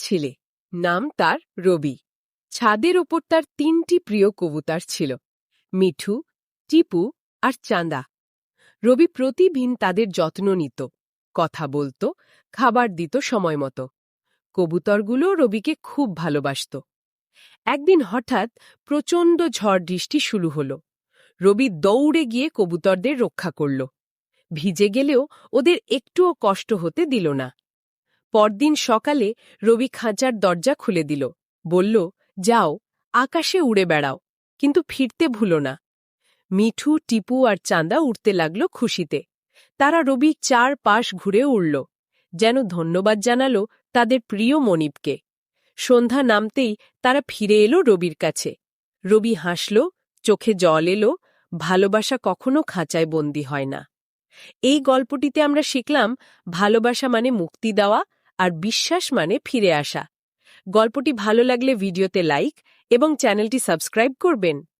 ছেলে। নাম তার রবি। ছাদের ওপর তার তিনটি প্রিয় কবুতর ছিল, মিঠু, টিপু আর চাঁদা। রবি প্রতিদিন তাদের যত্ন নিত, কথা বলতো, খাবার দিত সময় মতো। কবুতরগুলো রবিকে খুব ভালোবাসত। একদিন হঠাৎ প্রচণ্ড ঝড় বৃষ্টি শুরু হল। রবি দৌড়ে গিয়ে কবুতরদের রক্ষা করল। ভিজে গেলেও ওদের একটুও কষ্ট হতে দিল না। পরদিন সকালে রবি খাঁচার দরজা খুলে দিল। বলল, যাও, আকাশে উড়ে বেড়াও, কিন্তু ফিরতে ভুলো না। মিঠু, টিপু আর চাঁদা উঠতে লাগল খুশিতে। তারা রবি চার পাশ ঘুরে উড়ল, যেন ধন্যবাদ জানালো তাদের প্রিয় মনিবকে। সন্ধ্যা নামতেই তারা ফিরে এলো রবির কাছে। রবি হাসল, চোখে জল এলো, ভালোবাসা কখনো খাঁচায় বন্দী হয় না। এই গল্পটিতে আমরা শিখলাম, ভালোবাসা মানে মুক্তি দেওয়া আর বিশ্বাস মানে ফিরে আসা। গল্পটি ভালো লাগলে ভিডিওতে লাইক এবং চ্যানেলটি সাবস্ক্রাইব করবেন।